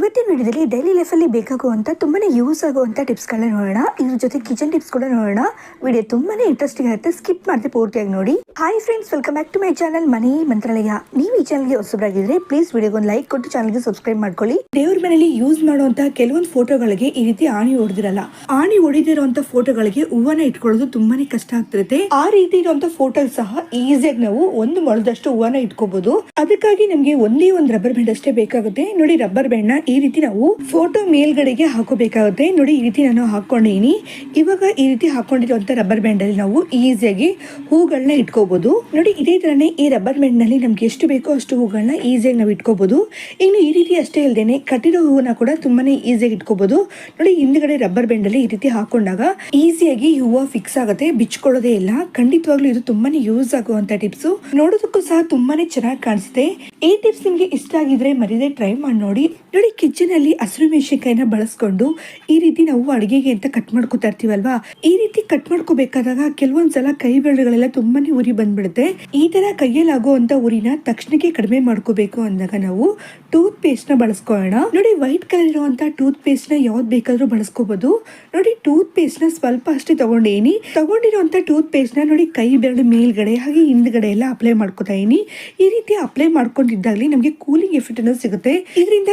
ಇವತ್ತಿನ ವಿಡಿಯೋದಲ್ಲಿ ಡೈಲಿ ಲೈಫಲ್ಲಿ ಬೇಕಾಗುವಂಥ ತುಂಬಾನೇ ಯೂಸ್ ಆಗುವಂಥ ಟಿಪ್ಸ್ಗಳನ್ನ ನೋಡೋಣ. ಇದ್ರ ಜೊತೆ ಕಿಚನ್ ಟಿಪ್ಸ್ ಕೂಡ ನೋಡೋಣ. ವಿಡಿಯೋ ತುಂಬಾನೇ ಇಂಟ್ರೆಸ್ಟಿಂಗ್ ಆಗುತ್ತೆ. ಸ್ಕಿಪ್ ಮಾಡದೆ ಪೂರ್ತಿಯಾಗಿ ನೋಡಿ. Hi friends welcome back to my channel Mane Mantralaya. ನೀವು ಈ ಚಾನಲ್ಗೆ ಹೊಸಬ್ರಾಗಿದ್ರೆ ಪ್ಲೀಸ್ ವಿಡಿಯೋಗೆ ಒಂದು ಲೈಕ್ ಕೊಟ್ಟು ಚಾನಲ್ಗೆ ಸಬ್ಸ್ಕ್ರೈಬ್ ಮಾಡ್ಕೊಳ್ಳಿ. ದೇವ್ರ ಮನೆಯಲ್ಲಿ ಯೂಸ್ ಮಾಡುವಂತಹ ಕೆಲವೊಂದು ಫೋಟೋಗಳಿಗೆ ಈ ರೀತಿ ಆಣಿ ಹೊಡೆದಿರಲ್ಲ. ಆಣಿ ಹೊಡೆದಿರುವಂತ ಫೋಟೋಗಳಿಗೆ ಹೂವನ್ನ ಇಟ್ಕೊಳ್ಳೋದು ತುಂಬಾನೇ ಕಷ್ಟ ಆಗ್ತಿರುತ್ತೆ. ಆ ರೀತಿ ಇರುವಂತ ಫೋಟೋ ಸಹ ಈಸಿಯಾಗಿ ನಾವು ಒಂದು ಮೊಳದಷ್ಟು ಹೂವನ್ನ ಇಟ್ಕೋಬಹುದು ಅದಕ್ಕಾಗಿ ನಮಗೆ ಒಂದೇ ಒಂದು ರಬ್ಬರ್ ಬ್ಯಾಂಡ್ ಅಷ್ಟೇ ಬೇಕಾಗುತ್ತೆ. ನೋಡಿ ರಬ್ಬರ್ ಬ್ಯಾಂಡ್ ಈ ರೀತಿ ನಾವು ಫೋಟೋ ಮೇಲ್ಗಡೆಗೆ ಹಾಕೋಬೇಕಾಗುತ್ತೆ. ನೋಡಿ, ಈ ರೀತಿ ನಾನು ಹಾಕೊಂಡಿನಿ ಇವಾಗ ಈ ರೀತಿ ಹಾಕೊಂಡಿರುವಂತ ರಬ್ಬರ್ ಬ್ಯಾಂಡ್ ಅಲ್ಲಿ ನಾವು ಈಸಿಯಾಗಿ ಹೂಗಳನ್ನ ಇಟ್ಕೋಬಹುದು ನೋಡಿ, ಇದೇ ತರನೇ ಈ ರಬ್ಬರ್ ಬ್ಯಾಂಡ್ನಲ್ಲಿ ನಮ್ಗೆ ಎಷ್ಟು ಬೇಕೋ ಅಷ್ಟು ಹೂಗಳನ್ನ ಈಸಿಯಾಗಿ ನಾವು ಇಟ್ಕೋಬಹುದು ಇನ್ನು ಈ ರೀತಿ ಅಷ್ಟೇ ಇಲ್ದೇನೆ ಕಟ್ಟಿರೋ ಹೂವನ್ನ ಕೂಡ ತುಂಬಾನೇ ಈಸಿಯಾಗಿ ಇಟ್ಕೋಬಹುದು ನೋಡಿ, ಹಿಂದ್ಗಡೆ ರಬ್ಬರ್ ಬ್ಯಾಂಡ್ ಅಲ್ಲಿ ಈ ರೀತಿ ಹಾಕೊಂಡಾಗ ಈಸಿಯಾಗಿ ಹೂವ ಫಿಕ್ಸ್ ಆಗುತ್ತೆ. ಬಿಚ್ಕೊಳ್ಳೋದೇ ಇಲ್ಲ. ಖಂಡಿತವಾಗ್ಲೂ ಇದು ತುಂಬಾನೇ ಯೂಸ್ ಆಗುವಂತ ಟಿಪ್ಸ್ ನೋಡೋದಕ್ಕೂ ಸಹ ತುಂಬಾನೇ ಚೆನ್ನಾಗಿ ಕಾಣಿಸುತ್ತೆ. ಈ ಟಿಪ್ಸ್ ನಿಮ್ಗೆ ಇಷ್ಟ ಆಗಿದ್ರೆ ಮರಿದೆ ಟ್ರೈ ಮಾಡಿ ನೋಡಿ. ನೋಡಿ ಕಿಚನ್ ಅಲ್ಲಿ ಹಸಿರು ಮೆಣಸಿನಕಾಯಿನ ಬಳಸ್ಕೊಂಡು ಈ ರೀತಿ ನಾವು ಅಡಿಗೆಗೆ ಅಂತ ಕಟ್ ಮಾಡ್ಕೊತಾ ಇರ್ತೀವಲ್ವಾ? ಈ ರೀತಿ ಕಟ್ ಮಾಡ್ಕೋಬೇಕಾದಾಗ ಕೆಲವೊಂದ್ಸಲ ಕೈ ಬೆರಳುಗಳೆಲ್ಲ ತುಂಬಾನೇ ಉರಿ ಬಂದ್ಬಿಡುತ್ತೆ. ಈ ತರ ಕೈಯಲ್ಲಿ ಆಗುವಂತ ಉರಿನ ತಕ್ಷಣಕ್ಕೆ ಕಡಿಮೆ ಮಾಡ್ಕೋಬೇಕು ಅಂದಾಗ ನಾವು ಟೂತ್ ಪೇಸ್ಟ್ನ ಬಳಸ್ಕೊಳ್ಳೋಣ. ನೋಡಿ ವೈಟ್ ಕಲರ್ ಇರುವಂತ ಟೂತ್ ಪೇಸ್ಟ್ನ ಯಾವ್ದು ಬೇಕಾದ್ರೂ ಬಳಸ್ಕೋಬಹುದು ನೋಡಿ ಟೂತ್ ಪೇಸ್ಟ್ನ ಸ್ವಲ್ಪ ಅಷ್ಟೇ ತಗೊಂಡೇನಿ. ತಗೊಂಡಿರುವಂತ ಟೂತ್ ಪೇಸ್ಟ್ನ ನೋಡಿ ಕೈ ಬೆರಳು ಮೇಲ್ಗಡೆ ಹಾಗೆ ಹಿಂದ್ಗಡೆ ಎಲ್ಲ ಅಪ್ಲೈ ಮಾಡ್ಕೊತಾ ಇದೀನಿ ಈ ರೀತಿ ಅಪ್ಲೈ ಮಾಡ್ಕೊಂಡಿದ್ದಾಗಲಿ ನಮಗೆ ಕೂಲಿಂಗ್ ಎಫೆಕ್ಟ್ ಅನ್ನೋದು ಸಿಗುತ್ತೆ. ಇದರಿಂದ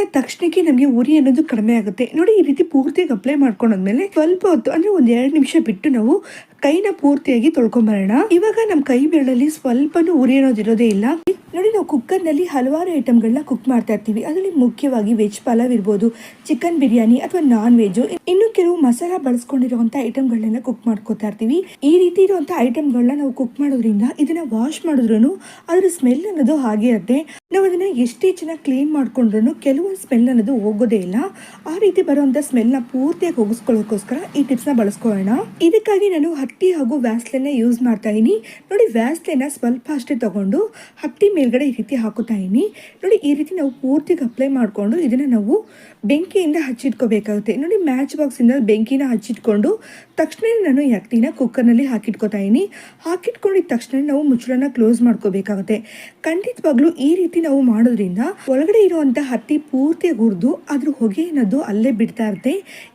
ತಕ್ಷಣಕ್ಕೆ ನಮಗೆ ಉರಿ ಅನ್ನೋದು ಕಡಿಮೆ ಆಗುತ್ತೆ. ನೋಡಿ, ಈ ರೀತಿ ಪೂರ್ತಿಯಾಗಿ ಅಪ್ಲೈ ಮಾಡ್ಕೊಂಡಾದ್ಮೇಲೆ ಸ್ವಲ್ಪ ಹೊತ್ತು, ಅಂದ್ರೆ ಒಂದ್ ಎರಡು ನಿಮಿಷ ಬಿಟ್ಟು ನಾವು ಕೈನ ಪೂರ್ತಿಯಾಗಿ ತೊಳ್ಕೊಂಬರೋಣ ಇವಾಗ ನಮ್ಮ ಕೈ ಬೆರಳಲ್ಲಿ ಸ್ವಲ್ಪನೂ ಉರಿ ಅನ್ನೋದು ಇರೋದೇ ಇಲ್ಲ. ನೋಡಿ, ನಾವು ಕುಕ್ಕರ್ನಲ್ಲಿ ಹಲವಾರು ಐಟಮ್ಗಳನ್ನ ಕುಕ್ ಮಾಡ್ತಾ ಇರ್ತೀವಿ. ಅದರಲ್ಲಿ ಮುಖ್ಯವಾಗಿ ವೆಜ್ ಪಲಾವ್ ಇರ್ಬೋದು ಚಿಕನ್ ಬಿರಿಯಾನಿ ಅಥವಾ ನಾನ್ ವೆಜ್ ಇನ್ನು ಕೆಲವು ಮಸಾಲ ಬಳಸ್ಕೊಂಡಿರುವಂತಹ ಐಟಮ್ಗಳನ್ನೆಲ್ಲ ಕುಕ್ ಮಾಡ್ಕೋತಾ ಇರ್ತೀವಿ. ಈ ರೀತಿ ಇರುವಂತ ಐಟಮ್ಗಳನ್ನ ನಾವು ಕುಕ್ ಮಾಡೋದ್ರಿಂದ ಇದನ್ನ ವಾಶ್ ಮಾಡಿದ್ರು ಅದ್ರ ಸ್ಮೆಲ್ ಅನ್ನೋದು ಹಾಗೆ ಇರುತ್ತೆ. ನಾವು ಅದನ್ನ ಎಷ್ಟೇ ಚೆನ್ನಾಗಿ ಕ್ಲೀನ್ ಮಾಡ್ಕೊಂಡ್ರು ಕೆಲವೊಂದು ಸ್ಮೆಲ್ ಅನ್ನೋದು ಹೋಗೋದೇ ಇಲ್ಲ. ಆ ರೀತಿ ಬರುವಂತ ಸ್ಮೆಲ್ನ ಪೂರ್ತಿಯಾಗಿ ಹೋಗಿಸ್ಕೊಳ್ಳೋಕೋಸ್ಕರ ಈ ಟಿಪ್ಸ್ನ ಬಳಸ್ಕೊಳ್ಳೋಣ. ಇದಕ್ಕಾಗಿ ನಾನು ಹತ್ತಿ ಹಾಗೂ ವ್ಯಾಸ್ಲೆನ್ನ ಯೂಸ್ ಮಾಡ್ತಾ ಇದೀನಿ. ನೋಡಿ ವ್ಯಾಸ್ಲೆನ್ನ ಸ್ವಲ್ಪ ಅಷ್ಟೇ ತಗೊಂಡು ಹತ್ತಿ ಮೇಲ್ಗಡೆ ಈ ರೀತಿ ಹಾಕೋತಾ ಇದೀನಿ ನೋಡಿ, ಈ ರೀತಿ ನಾವು ಪೂರ್ತಿಗೆ ಅಪ್ಲೈ ಮಾಡಿಕೊಂಡು ಇದನ್ನ ನಾವು ಬೆಂಕಿಯಿಂದ ಹಚ್ಚಿಟ್ಕೋಬೇಕಾಗುತ್ತೆ. ನೋಡಿ ಮ್ಯಾಚ್ ಬಾಕ್ಸಿಂದ ಬೆಂಕಿನ ಹಚ್ಚಿಟ್ಕೊಂಡು ತಕ್ಷಣ ನಾನು ಈ ಅಕ್ಕಿನ ಕುಕ್ಕರ್ನಲ್ಲಿ ಹಾಕಿಟ್ಕೋತಾ ಇದೀನಿ ಹಾಕಿಟ್ಕೊಂಡಿದ ತಕ್ಷಣ ನಾವು ಮುಚ್ಚಳನ ಕ್ಲೋಸ್ ಮಾಡ್ಕೋಬೇಕಾಗುತ್ತೆ. ಖಂಡಿತವಾಗ್ಲೂ ಈ ರೀತಿ ನಾವು ಮಾಡೋದ್ರಿಂದ ಒಳಗಡೆ ಇರುವಂತ ಹತ್ತಿ ಪೂರ್ತಿ ಹುರಿದು ಅದ್ರ ಹೊಗೆ ಅನ್ನೋದು ಅಲ್ಲೇ ಬಿಡ್ತಾ ಇರುತ್ತೆ.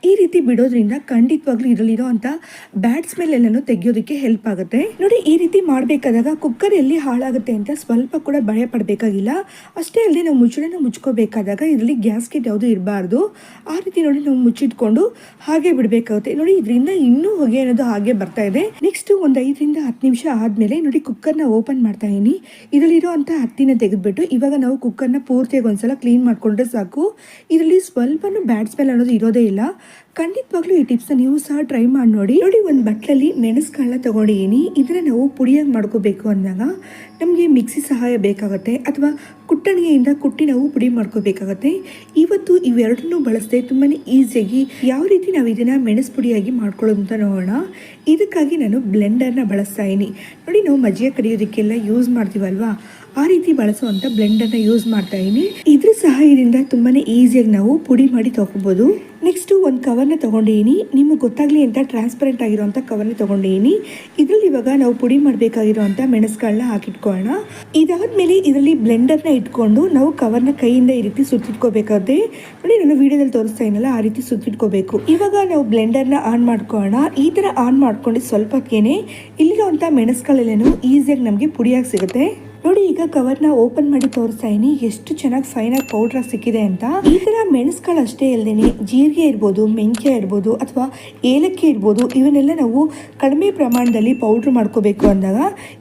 ಈ ರೀತಿ ಬಿಡೋದ್ರಿಂದ ಖಂಡಿತವಾಗ್ಲೂ ಇದರಲ್ಲಿರೋ ಅಂತ ಬ್ಯಾಡ್ ಸ್ಮೆಲ್ ಎಲ್ಲನೂ ತೆಗೆಯೋದಕ್ಕೆ ಹೆಲ್ಪ್ ಆಗುತ್ತೆ. ನೋಡಿ, ಈ ರೀತಿ ಮಾಡಬೇಕಾದಾಗ ಕುಕ್ಕರ್ ಎಲ್ಲಿ ಹಾಳಾಗುತ್ತೆ ಅಂತ ಸ್ವಲ್ಪ ಭಯ ಪಡಬೇಕಾಗಿಲ್ಲ. ಅಷ್ಟೇ ಅಲ್ಲದೆ ನಾವು ಮುಚ್ಚಳನ ಮುಚ್ಕೋಬೇಕಾದಾಗ ಇದರಲ್ಲಿ ಗ್ಯಾಸ್ಕೆಟ್ ಯಾವುದು ಇರಬಾರ್ದು. ಆ ರೀತಿ ನೋಡಿ ನಾವು ಮುಚ್ಚಿಟ್ಕೊಂಡು ಹಾಗೆ ಬಿಡಬೇಕಾಗುತ್ತೆ. ನೋಡಿ ಇದರಿಂದ ಇನ್ನೂ ಹೊಗೆ ಅನ್ನೋದು ಹಾಗೆ ಬರ್ತಾ ಇದೆ. ನೆಕ್ಸ್ಟ್ ಒಂದು ಐದರಿಂದ ಹತ್ತು ನಿಮಿಷ ಆದ್ಮೇಲೆ ನೋಡಿ ಕುಕ್ಕರ್ನ ಓಪನ್ ಮಾಡ್ತಾ ಇದೀನಿ ಇದರಲ್ಲಿರೋ ಅಂತ ಹತ್ತಿನ ತೆಗೆದ್ಬಿಟ್ಟು ಇವಾಗ ನಾವು ಕುಕ್ಕರ್ನ ಪೂರ್ತಿಯಾಗಿ ಒಂದ್ಸಲ ಕ್ಲೀನ್ ಮಾಡ್ಕೊಂಡ್ರೆ ಸಾಕು. ಇದರಲ್ಲಿ ಸ್ವಲ್ಪನೂ ಬ್ಯಾಡ್ ಸ್ಮೆಲ್ ಅನ್ನೋದು ಇರೋದೇ ಇಲ್ಲ. ಖಂಡಿತವಾಗ್ಲೂ ಈ ಟಿಪ್ಸ್ ನೀವು ಸಹ ಟ್ರೈ ಮಾಡಿ ನೋಡಿ. ನೋಡಿ, ಒಂದು ಬಟ್ಲಲ್ಲಿ ಮೆಣಸುಗಳನ್ನ ತಗೊಂಡಿದ್ದೀನಿ. ಇದನ್ನ ನಾವು ಪುಡಿಯಾಗಿ ಮಾಡ್ಕೋಬೇಕು ಅಂದಾಗ ನಮಗೆ ಮಿಕ್ಸಿ ಸಹಾಯ ಬೇಕಾಗುತ್ತೆ, ಅಥವಾ ಕುಟ್ಟಣಿಗೆಯಿಂದ ಕುಟ್ಟಿ ನಾವು ಪುಡಿ ಮಾಡ್ಕೋಬೇಕಾಗತ್ತೆ. ಇವತ್ತು ಇವೆರಡನ್ನೂ ಬಳಸದೆ ತುಂಬಾ ಈಸಿಯಾಗಿ ಯಾವ ರೀತಿ ನಾವು ಇದನ್ನ ಮೆಣಸು ಪುಡಿಯಾಗಿ ಮಾಡ್ಕೊಳ್ಳೋದು ಅಂತ ನೋಡೋಣ. ಇದಕ್ಕಾಗಿ ನಾನು ಬ್ಲೆಂಡರ್ನ ಬಳಸ್ತಾ ಇದೀನಿ ನೋಡಿ, ನಾವು ಮಜ್ಜಿಗೆ ಕಡಿಯೋದಕ್ಕೆಲ್ಲ ಯೂಸ್ ಮಾಡ್ತೀವಲ್ವಾ? ಆ ರೀತಿ ಬಳಸುವಂಥ ಬ್ಲೆಂಡರ್ನ ಯೂಸ್ ಮಾಡ್ತಾ ಇದೀನಿ ಇದ್ರ ಸಹಾಯದಿಂದ ತುಂಬಾ ಈಸಿಯಾಗಿ ನಾವು ಪುಡಿ ಮಾಡಿ ತಗೋಬಹುದು ನೆಕ್ಸ್ಟ್ ಒಂದು ಕವರ್ನ ತಗೊಂಡಿದ್ದೀನಿ ನಿಮಗೆ ಗೊತ್ತಾಗ್ಲಿ ಅಂತ ಟ್ರಾನ್ಸ್ಪರೆಂಟ್ ಆಗಿರೋವಂಥ ಕವರ್ನ ತಗೊಂಡಿದ್ದೀನಿ ಇದರಲ್ಲಿ ಇವಾಗ ನಾವು ಪುಡಿ ಮಾಡಬೇಕಾಗಿರುವಂಥ ಮೆಣಸುಗಳನ್ನ ಹಾಕಿಟ್ಕೊಳ್ಳೋಣ ಇದಾದ್ಮೇಲೆ ಇದರಲ್ಲಿ ಬ್ಲೆಂಡರ್ನ ಇಟ್ಕೊಂಡು ನಾವು ಕವರ್ನ ಕೈಯಿಂದ ಈ ರೀತಿ ಸುತ್ತಿಟ್ಕೋಬೇಕಾದ್ರೆ, ನೋಡಿ ನಾನು ವಿಡಿಯೋದಲ್ಲಿ ತೋರಿಸ್ತಾ ಇದ್ದೀನಲ್ಲ ಆ ರೀತಿ ಸುತ್ತಿಟ್ಕೋಬೇಕು. ಇವಾಗ ನಾವು ಬ್ಲೆಂಡರ್ನ ಆನ್ ಮಾಡ್ಕೊಳ್ಳೋಣ ಈ ಥರ ಆನ್ ಮಾಡ್ಕೊಂಡು ಸ್ವಲ್ಪಕ್ಕೇನೆ ಇಲ್ಲಿರುವಂಥ ಮೆಣಸುಗಳೆಲ್ಲನೂ ಈಸಿಯಾಗಿ ನಮಗೆ ಪುಡಿಯಾಗಿ ಸಿಗುತ್ತೆ. ನೋಡಿ, ಈಗ ಕವರ್ನ ಓಪನ್ ಮಾಡಿ ತೋರಿಸ್ತಾ ಇದೀನಿ. ಎಷ್ಟು ಚೆನ್ನಾಗಿ ಫೈನ್ ಆಗಿ ಪೌಡರ್ ಸಿಕ್ಕಿದೆ ಅಂತ. ಈ ತರ ಮೆಣಸುಗಳು ಅಷ್ಟೇ ಅಲ್ದೇನೆ ಜೀರಿಗೆ ಇರ್ಬೋದು, ಮೆಂತ್ಯ ಇರ್ಬೋದು ಅಥವಾ ಏಲಕ್ಕಿ ಇರ್ಬೋದು, ಇವನ್ನೆಲ್ಲ ನಾವು ಕಡಿಮೆ ಪ್ರಮಾಣದಲ್ಲಿ ಪೌಡರ್ ಮಾಡ್ಕೋಬೇಕು ಅಂದಾಗ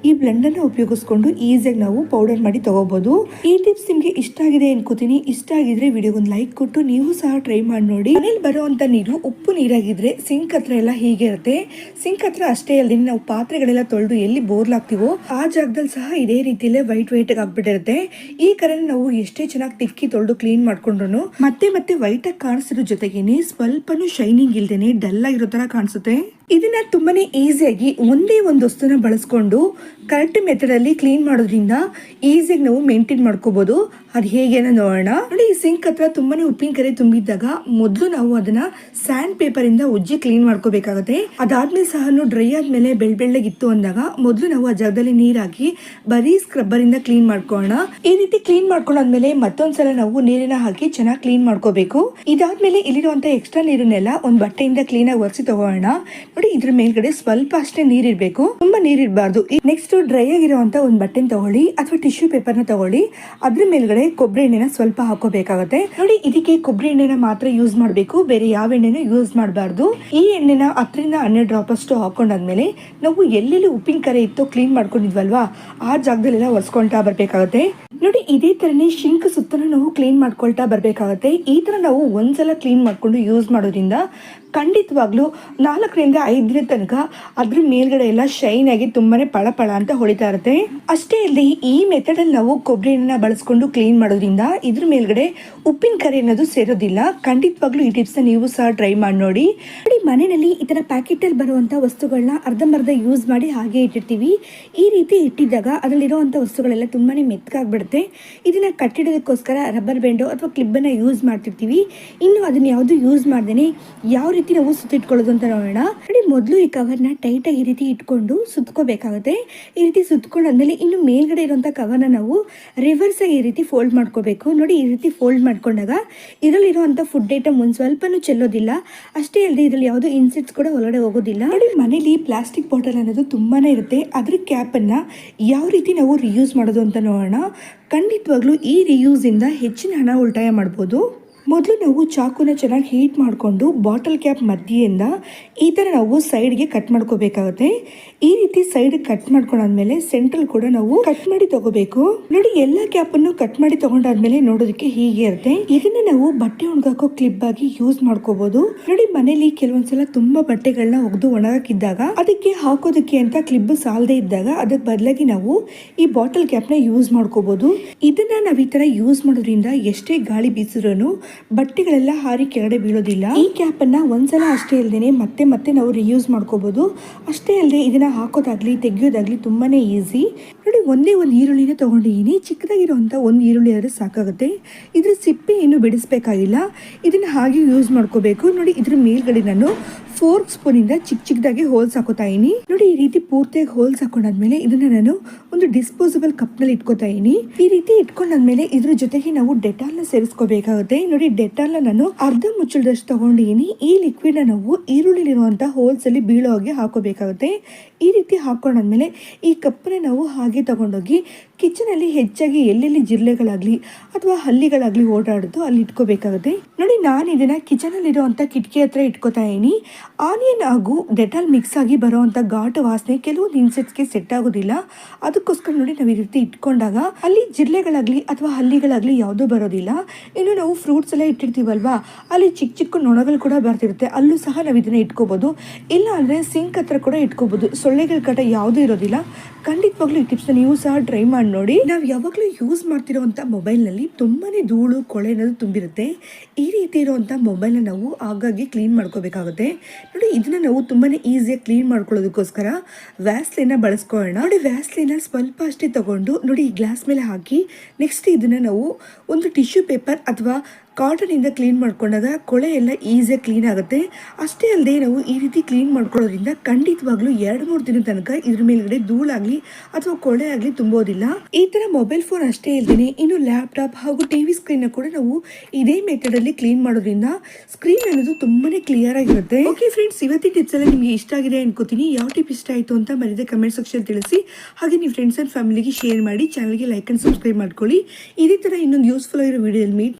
ಈ ಬ್ಲೆಂಡರ್ ಬ್ಲೆಂಡರ್ನ ಉಪಯೋಗಿಸ್ಕೊಂಡು ಈಸಿಯಾಗಿ ನಾವು ಪೌಡರ್ ಮಾಡಿ ತಗೋಬಹುದು ಈ ಟಿಪ್ಸ್ ನಿಮ್ಗೆ ಇಷ್ಟ ಆಗಿದೆ ಅನ್ಕೋತೀನಿ. ಇಷ್ಟ ಆಗಿದ್ರೆ ವಿಡಿಯೋಗೊಂದು ಲೈಕ್ ಕೊಟ್ಟು ನೀವು ಸಹ ಟ್ರೈ ಮಾಡಿ ನೋಡಿ. ಮನೇಲಿ ಬರುವಂತ ನೀರು, ಉಪ್ಪು ನೀರಾಗಿದ್ರೆ ಸಿಂಕ್ ಹತ್ರ ಎಲ್ಲ ಹೀಗೆ ಇರುತ್ತೆ. ಸಿಂಕ್ ಹತ್ರ ಅಷ್ಟೇ ಅಲ್ಲದೆ ನಾವು ಪಾತ್ರೆಗಳೆಲ್ಲ ತೊಳೆದು ಎಲ್ಲಿ ಬೋರ್ಲಾಗ್ತೀವೋ ಆ ಜಾಗದಲ್ಲಿ ಸಹ ಇದೇ ರೀತಿಯಲ್ಲೇ ವೈಟ್ ವೈಟ್ ಆಗ್ಬಿಟ್ಟಿರುತ್ತೆ ಈ ಕರೆನ ನಾವು ಎಷ್ಟೇ ಚೆನ್ನಾಗಿ ತಿಕ್ಕಿ ತೊಳೆದು ಕ್ಲೀನ್ ಮಾಡ್ಕೊಂಡ್ರು ಮತ್ತೆ ಮತ್ತೆ ವೈಟ್ ಆಗಿ ಕಾಣಿಸಿರೋ ಜೊತೆಗೇನೆ ಸ್ವಲ್ಪನೂ ಶೈನಿಂಗ್ ಇಲ್ದೇನೆ ಡಲ್ ಆಗಿರೋ ತರ ಕಾಣಿಸುತ್ತೆ. ಇದನ್ನ ತುಂಬಾನೇ ಈಸಿಯಾಗಿ ಒಂದೇ ಒಂದು ವಸ್ತುನ ಬಳಸ್ಕೊಂಡು ಕರೆಕ್ಟ್ ಮೆಥಡ್ ಅಲ್ಲಿ ಕ್ಲೀನ್ ಮಾಡೋದ್ರಿಂದ ಈಸಿಯಾಗಿ ನಾವು ಮೇಂಟೈನ್ ಮಾಡ್ಕೋಬಹುದು ಅದು ಹೇಗೆ ನೋಡೋಣ. ನೋಡಿ, ಈ ಸಿಂಕ್ ಹತ್ರ ಉಪ್ಪಿನ ಕರೆ ತುಂಬಿದ್ದಾಗ ಮೊದಲು ನಾವು ಅದನ್ನ ಸ್ಯಾಂಡ್ ಪೇಪರ್ ಇಂದ ಉಜ್ಜಿ ಕ್ಲೀನ್ ಮಾಡ್ಕೋಬೇಕಾಗುತ್ತೆ. ಅದಾದ್ಮೇಲೆ ಸಹ ಡ್ರೈ ಆದ್ಮೇಲೆ ಬೆಳ್ ಬೆಳ್ಳಗಿತ್ತು ಅಂದಾಗ ಮೊದಲು ನಾವು ಆ ಜಾಗದಲ್ಲಿ ನೀರ್ ಹಾಕಿ ಬರೀ ಸ್ಕ್ರಬ್ಬರ್ ಇಂದ ಕ್ಲೀನ್ ಮಾಡ್ಕೋಣ ಈ ರೀತಿ ಕ್ಲೀನ್ ಮಾಡ್ಕೊಂಡಾದ್ಮೇಲೆ ಮತ್ತೊಂದ್ಸಲ ನಾವು ನೀರಿನ ಹಾಕಿ ಚೆನ್ನಾಗಿ ಕ್ಲೀನ್ ಮಾಡ್ಕೋಬೇಕು. ಇದಾದ್ಮೇಲೆ ಇಲ್ಲಿರುವಂತ ಎಕ್ಸ್ಟ್ರಾ ನೀರನ್ನೆಲ್ಲ ಒಂದು ಬಟ್ಟೆಯಿಂದ ಕ್ಲೀನ್ ಆಗಿ ಒರೆಸಿ ತಗೋಣ. ನೋಡಿ ಇದ್ರ ಮೇಲ್ಗಡೆ ಸ್ವಲ್ಪ ಅಷ್ಟೇ ನೀರ್ ಇರ್ಬೇಕು. ತುಂಬಾ ನೀರ್ ಇರಬಾರ್ದು. ನೆಕ್ಸ್ಟ್ ಡ್ರೈ ಆಗಿರುವಂತ ಒಂದ್ ಬಟ್ಟೆನ ತಗೊಳ್ಳಿ ಅಥವಾ ಟಿಶ್ಯೂ ಪೇಪರ್ನ ತಗೊಳ್ಳಿ. ಅದ್ರ ಮೇಲ್ಗಡೆ ಕೊಬ್ಬರಿ ಎಣ್ಣೆನ ಸ್ವಲ್ಪ ಹಾಕೋಬೇಕಾಗತ್ತೆ ನೋಡಿ ಇದಕ್ಕೆ ಕೊಬ್ಬರಿ ಎಣ್ಣೆನ ಮಾತ್ರ ಯೂಸ್ ಮಾಡಬೇಕು. ಬೇರೆ ಯಾವ ಎಣ್ಣೆನ ಯೂಸ್ ಮಾಡಬಾರ್ದು. ಈ ಎಣ್ಣೆನ ಹತ್ತರಿಂದ ಹನ್ನೆರಡು ಡ್ರಾಪ್ ಅಷ್ಟು ಹಾಕೊಂಡಾದ್ಮೇಲೆ ನಾವು ಎಲ್ಲೆಲ್ಲಿ ಉಪ್ಪಿನ ಕರೆ ಇತ್ತು ಕ್ಲೀನ್ ಮಾಡ್ಕೊಂಡಿದ್ವಲ್ವಾ, ಆ ಜಾಗದಲ್ಲೆಲ್ಲ ಒರೆಸ್ಕೊಳ್ತಾ ಬರ್ಬೇಕಾಗತ್ತೆ. ನೋಡಿ ಇದೇ ತರನೇ ಶಿಂಕ್ ಸುತ್ತಲೂ ನಾವು ಕ್ಲೀನ್ ಮಾಡ್ಕೊಳ್ತಾ ಬರ್ಬೇಕಾಗತ್ತೆ. ಈ ತರ ನಾವು ಒಂದ್ಸಲ ಕ್ಲೀನ್ ಮಾಡ್ಕೊಂಡು ಯೂಸ್ ಮಾಡೋದ್ರಿಂದ ಖಂಡಿತವಾಗ್ಲೂ ನಾಲ್ಕರಿಂದ ಐದು ತನಕ ಅದ್ರ ಮೇಲ್ಗಡೆ ಎಲ್ಲ ಶೈನ್ ಆಗಿ ತುಂಬಾನೇ ಪಳ ಪಳ ಅಂತ ಹೊಳಿತಾ ಇರುತ್ತೆ. ಅಷ್ಟೇ ಅಲ್ಲದೆ ಈ ಮೆಥಡ್ ಅಲ್ಲಿ ನಾವು ಕೊಬ್ಬರಿ ಎಣ್ಣೆನ ಬಳಸ್ಕೊಂಡು ಕ್ಲೀನ್ ಮಾಡೋದ್ರಿಂದ ಇದ್ರ ಮೇಲ್ಗಡೆ ಉಪ್ಪಿನ ಕರಿ ಅನ್ನೋದು ಸೇರೋದಿಲ್ಲ. ಖಂಡಿತವಾಗ್ಲೂ ಈ ಟಿಪ್ಸ್ ನೀವು ಸಹ ಟ್ರೈ ಮಾಡಿ ನೋಡಿ. ಮನೆಯಲ್ಲಿ ಈ ಪ್ಯಾಕೆಟ್ ಅಲ್ಲಿ ಬರುವಂತ ವಸ್ತುಗಳನ್ನ ಅರ್ಧಂಬರ್ಧ ಯೂಸ್ ಮಾಡಿ ಹಾಗೆ ಇಟ್ಟಿರ್ತೀವಿ. ಈ ರೀತಿ ಇಟ್ಟಿದ್ದಾಗ ಅದರಲ್ಲಿರುವಂತ ವಸ್ತುಗಳೆಲ್ಲ ತುಂಬಾನೇ ಮೆತ್ತಗಾಗ್ಬಿಡುತ್ತೆ. ಇದನ್ನ ಕಟ್ಟಿಡೋದಕ್ಕೋಸ್ಕರ ರಬ್ಬರ್ ಬೆಂಡೋ ಅಥವಾ ಕ್ಲಿಬ್ಬನ್ನು ಯೂಸ್ ಮಾಡ್ತಿರ್ತೀವಿ. ಇನ್ನು ಅದನ್ನ ಯಾವುದು ಯೂಸ್ ಮಾಡ್ದೇನೆ, ಯಾವ ನಾವು ಸುತ್ತಿಟ್ಕೊಳ್ಳೋದು ಅಂತ ನೋಡೋಣ. ನೋಡಿ, ಮೊದಲು ಈ ಕವರ್ನ ಟೈಟ್ ಆಗಿ ಈ ರೀತಿ ಇಟ್ಕೊಂಡು ಸುತ್ತಕೋಬೇಕಾಗುತ್ತೆ ಈ ರೀತಿ ಸುತ್ಕೊಂಡಾದ್ಮೇಲೆ ಇನ್ನು ಮೇಲ್ಗಡೆ ಇರುವಂತ ಕವರ್ನ ನಾವು ರಿವರ್ಸ್ ಆಗಿ ಈ ರೀತಿ ಫೋಲ್ಡ್ ಮಾಡ್ಕೋಬೇಕು. ನೋಡಿ, ಈ ರೀತಿ ಫೋಲ್ಡ್ ಮಾಡ್ಕೊಂಡಾಗ ಇದರಲ್ಲಿರುವಂಥ ಫುಡ್ ಐಟಮ್ ಒಂದು ಸ್ವಲ್ಪನೂ ಚೆಲ್ಲೋದಿಲ್ಲ. ಅಷ್ಟೇ ಅಲ್ಲದೆ ಇದ್ರಲ್ಲಿ ಯಾವುದು ಇನ್ಸೆಕ್ಟ್ಸ್ ಕೂಡ ಒಳಗಡೆ ಹೋಗೋದಿಲ್ಲ. ನೋಡಿ, ಮನೇಲಿ ಪ್ಲಾಸ್ಟಿಕ್ ಬಾಟಲ್ ಅನ್ನೋದು ತುಂಬಾನೇ ಇರುತ್ತೆ. ಅದ್ರ ಕ್ಯಾಪ್ ಅನ್ನ ಯಾವ ರೀತಿ ನಾವು ರಿಯೂಸ್ ಮಾಡೋದು ಅಂತ ನೋಡೋಣ. ಖಂಡಿತವಾಗ್ಲೂ ಈ ರಿಯೂಸ್ ಇಂದ ಹೆಚ್ಚಿನ ಹಣ ಉಳಿತಾಯ ಮಾಡ್ಬೋದು. ಮೊದಲು ನಾವು ಚಾಕುನ ಚೆನ್ನಾಗಿ ಹೀಟ್ ಮಾಡಿಕೊಂಡು ಬಾಟಲ್ ಕ್ಯಾಪ್ ಮಧ್ಯೆಯಿಂದ ಈ ಥರ ನಾವು ಸೈಡ್ಗೆ ಕಟ್ ಮಾಡ್ಕೋಬೇಕಾಗುತ್ತೆ. ಈ ರೀತಿ ಸೈಡ್ ಕಟ್ ಮಾಡ್ಕೊಂಡಾದ್ಮೇಲೆ ಸೆಂಟ್ರಲ್ ಕೂಡ ನಾವು ಕಟ್ ಮಾಡಿ ತಗೋಬೇಕು. ನೋಡಿ, ಎಲ್ಲ ಕ್ಯಾಪನ್ನು ಕಟ್ ಮಾಡಿ ತಗೊಂಡಾದ್ಮೇಲೆ ನೋಡೋದಕ್ಕೆ ಹೀಗೆ ಇರುತ್ತೆ. ಇದನ್ನ ನಾವು ಬಟ್ಟೆ ಒಣಗಾಕೋ ಕ್ಲಿಪ್ ಆಗಿ ಯೂಸ್ ಮಾಡ್ಕೋಬಹುದು ನೋಡಿ, ಮನೇಲಿ ಕೆಲವೊಂದ್ಸಲ ತುಂಬಾ ಬಟ್ಟೆಗಳನ್ನ ಒಗ್ದು ಒಣಗಾಕಿದ್ದಾಗ ಅದಕ್ಕೆ ಹಾಕೋದಕ್ಕೆ ಅಂತ ಕ್ಲಿಪ್ ಸಾಲದೇ ಇದ್ದಾಗ ಅದಕ್ಕೆ ಬದಲಾಗಿ ನಾವು ಈ ಬಾಟಲ್ ಕ್ಯಾಪ್ನ ಯೂಸ್ ಮಾಡ್ಕೋಬಹುದು ಇದನ್ನ ನಾವು ಈ ತರ ಯೂಸ್ ಮಾಡೋದ್ರಿಂದ ಎಷ್ಟೇ ಗಾಳಿ ಬೀಸಿದ್ರು ಬಟ್ಟೆಗಳೆಲ್ಲ ಹಾರಿ ಕೆಳಗಡೆ ಬೀಳೋದಿಲ್ಲ. ಈ ಕ್ಯಾಪ್ ಅನ್ನ ಒಂದ್ಸಲ ಅಷ್ಟೇ ಅಲ್ಲದೆ ಮತ್ತೆ ಮತ್ತೆ ನಾವು ರಿಯೂಸ್ ಮಾಡ್ಕೋಬಹುದು ಅಷ್ಟೇ ಅಲ್ಲದೆ ಇದನ್ನ ಹಾಕೋದಾಗ್ಲಿ, ತೆಗೆಯೋದಾಗ್ಲಿ ತುಂಬಾನೇ ಈಸಿ ನೋಡಿ, ಒಂದೇ ಒಂದು ಈರುಳ್ಳಿನ ತಗೊಂಡಿದ್ದೀನಿ. ಚಿಕ್ಕದಾಗಿರುವಂತ ಒಂದು ಈರುಳ್ಳಿ ಆದ್ರೆ ಸಾಕಾಗುತ್ತೆ. ಇದ್ರ ಸಿಪ್ಪೆ ಏನು ಬಿಡಿಸ್ಬೇಕಾಗಿಲ್ಲ. ಇದನ್ನ ಹಾಗೆ ಯೂಸ್ ಮಾಡ್ಕೋಬೇಕು. ನೋಡಿ, ಇದ್ರ ಮೇಲ್ಗಡೆ ನಾನು ಫೋರ್ಕ್ ಸ್ಪೂನ್ ಇಂದ ಚಿಕ್ಕ ಚಿಕ್ಕದಾಗಿ ಹೋಲ್ಸ್ ಹಾಕೋತಾ ಇದೀನಿ. ನೋಡಿ, ಈ ರೀತಿ ಪೂರ್ತಿಯಾಗಿ ಹೋಲ್ಸ್ ಹಾಕೊಂಡಾದ್ಮೇಲೆ ಇದನ್ನ ನಾನು ಒಂದು ಡಿಸ್ಪೋಸಬಲ್ ಕಪ್ನಲ್ಲಿ ಇಟ್ಕೋತಾ ಇದೀನಿ. ಈ ರೀತಿ ಇಟ್ಕೊಂಡಾದ್ಮೇಲೆ ಇದ್ರ ಜೊತೆಗೆ ನಾವು ಡೆಟಾಲ್ನ ಸೇರಿಸ್ಕೋಬೇಕಾಗುತ್ತೆ. ನೋಡಿ ಡೆಟಾಲ್ ನಾನು ಅರ್ಧ ಮುಚ್ಚಳದಷ್ಟು ತಗೊಂಡಿದ್ದೀನಿ ಈ ಲಿಕ್ವಿಡ್ ನಾವು ಈರುಳ್ಳಿಲಿರುವಂತಹ ಹೋಲ್ಸ್ ಅಲ್ಲಿ ಬೀಳೋ ಹಾಗೆ ಹಾಕೋಬೇಕಾಗುತ್ತೆ. ಈ ರೀತಿ ಹಾಕೊಂಡಾದ್ಮೇಲೆ ಈ ಕಪ್ಪನ್ನ ನಾವು ಹಾಗೆ ತಗೊಂಡೋಗಿ ಕಿಚನ್ ಅಲ್ಲಿ ಹೆಚ್ಚಾಗಿ ಎಲ್ಲೆಲ್ಲಿ ಜಿರ್ಲೆಗಳಾಗ್ಲಿ ಅಥವಾ ಹಲ್ಲಿಗಳಾಗ್ಲಿ ಓಡಾಡೋದು ಅಲ್ಲಿ ಇಟ್ಕೋಬೇಕಾಗುತ್ತೆ. ನೋಡಿ ನಾನು ಇದನ್ನ ಕಿಚನ್ ಅಲ್ಲಿ ಇರುವಂತ ಕಿಟಕಿ ಹತ್ರ ಇಟ್ಕೋತಾ ಇದೀನಿ. ಆನಿಯನ್ ಹಾಗೂ ಡೆಟಾಲ್ ಮಿಕ್ಸ್ ಆಗಿ ಬರುವಂತ ಘಾಟ ವಾಸನೆ ಕೆಲವೊಂದು ಇನ್ಸೆಕ್ಟ್ಸ್ಗೆ ಸೆಟ್ ಆಗೋದಿಲ್ಲ. ಅದಕ್ಕೋಸ್ಕರ ನೋಡಿ ನಾವು ಈ ರೀತಿ ಇಟ್ಕೊಂಡಾಗ ಅಲ್ಲಿ ಜಿರ್ಲೆಗಳಾಗ್ಲಿ ಅಥವಾ ಹಲ್ಲಿಗಳಾಗಲಿ ಯಾವುದೂ ಬರೋದಿಲ್ಲ. ಇನ್ನು ನಾವು ಫ್ರೂಟ್ಸ್ ಎಲ್ಲ ಇಟ್ಟಿರ್ತೀವಲ್ವಾ? ಅಲ್ಲಿ ಚಿಕ್ಕ ಚಿಕ್ಕ ನೊಣಗಳು ಕೂಡ ಬರ್ತಿರುತ್ತೆ. ಅಲ್ಲೂ ಸಹ ನಾವು ಇದನ್ನ ಇಟ್ಕೋಬಹುದು ಇಲ್ಲ ಅಂದ್ರೆ ಸಿಂಕ್ ಹತ್ರ ಕೂಡ ಇಟ್ಕೋಬಹುದು ಸೊಳ್ಳೆಗಳ ಕಟ ಯಾವುದೂ ಇರೋದಿಲ್ಲ. ಖಂಡಿತವಾಗ್ಲೂ ಈ ಟಿಪ್ಸ್ ನೀವು ಸಹ ಟ್ರೈ ಮಾಡಿ ನೋಡಿ. ನಾವು ಯಾವಾಗಲೂ ಯೂಸ್ ಮಾಡ್ತಿರೋವಂಥ ಮೊಬೈಲ್ನಲ್ಲಿ ತುಂಬಾನೇ ಧೂಳು, ಕೊಳೆ ಅನ್ನೋದು ತುಂಬಿರುತ್ತೆ. ಈ ರೀತಿ ಇರುವಂಥ ಮೊಬೈಲ್ನ ನಾವು ಆಗಾಗ್ಗೆ ಕ್ಲೀನ್ ಮಾಡ್ಕೋಬೇಕಾಗುತ್ತೆ. ನೋಡಿ, ಇದನ್ನ ನಾವು ತುಂಬಾನೇ ಈಸಿಯಾಗಿ ಕ್ಲೀನ್ ಮಾಡ್ಕೊಳ್ಳೋದಕ್ಕೋಸ್ಕರ ವ್ಯಾಸ್ಲಿನ ಬಳಸ್ಕೊಳ್ಳೋಣ. ನೋಡಿ ವ್ಯಾಸ್ಲಿನ ಸ್ವಲ್ಪ ಅಷ್ಟೇ ತಗೊಂಡು ನೋಡಿ, ಈ ಗ್ಲಾಸ್ ಮೇಲೆ ಹಾಕಿ ನೆಕ್ಸ್ಟ್ ಇದನ್ನ ನಾವು ಒಂದು ಟಿಶ್ಯೂ ಪೇಪರ್ ಅಥವಾ ಕಾಟನ್ ಇಂದ ಕ್ಲೀನ್ ಮಾಡ್ಕೊಂಡಾಗ ಕೊಳೆ ಎಲ್ಲ ಈಸಿಯಾಗಿ ಕ್ಲೀನ್ ಆಗುತ್ತೆ. ಅಷ್ಟೇ ಅಲ್ಲದೆ ನಾವು ಈ ರೀತಿ ಕ್ಲೀನ್ ಮಾಡ್ಕೊಳ್ಳೋದ್ರಿಂದ ಖಂಡಿತವಾಗ್ಲೂ ಎರಡು ಮೂರು ದಿನ ತನಕ ಇದ್ರ ಮೇಲ್ಗಡೆ ಧೂಳಾಗ್ಲಿ ಅಥವಾ ಕೊಳೆ ಆಗಲಿ ತುಂಬೋದಿಲ್ಲ. ಈ ತರ ಮೊಬೈಲ್ ಫೋನ್ ಅಷ್ಟೇ ಇಲ್ದೇನೆ ಇನ್ನು ಲ್ಯಾಪ್ಟಾಪ್ ಹಾಗೂ ಟಿವಿ ಸ್ಕ್ರೀನ್ ಕೂಡ ನಾವು ಇದೇ ಮೆಥಡ್ ಅಲ್ಲಿ ಕ್ಲೀನ್ ಮಾಡೋದ್ರಿಂದ ಸ್ಕ್ರೀನ್ ಅನ್ನೋದು ತುಂಬಾನೇ ಕ್ಲಿಯರ್ ಆಗಿರುತ್ತೆ. ಓಕೆ ಫ್ರೆಂಡ್ಸ್ ಇವತ್ತಿನ ಟಿಪ್ಸ್ ಎಲ್ಲ ನಿಮಗೆ ಇಷ್ಟ ಆಗಿದೆ ಅನ್ಕೋತೀನಿ. ಯಾವ ಟಿಪ್ ಇಷ್ಟ ಆಯ್ತು ಅಂತ ಮರಿದೆ ಕಮೆಂಟ್ ಸೆಕ್ಷನ್ ತಿಳಿಸಿ. ಹಾಗೆ ನಿಮ್ಮ ಫ್ರೆಂಡ್ಸ್ ಅಂಡ್ ಫ್ಯಾಮಿಲಿಗೆ ಶೇರ್ ಮಾಡಿ ಚಾನಲ್ಗೆ ಲೈಕ್ ಅಂಡ್ ಸಬ್ಸ್ಕ್ರೈಬ್ ಮಾಡ್ಕೊಳ್ಳಿ. ಇದೇ ತರ ಇನ್ನೊಂದು ಯೂಸ್ಫುಲ್ ಆಗಿರೋ ವಿಡಿಯೋದಲ್ಲಿ ಮೀಟ್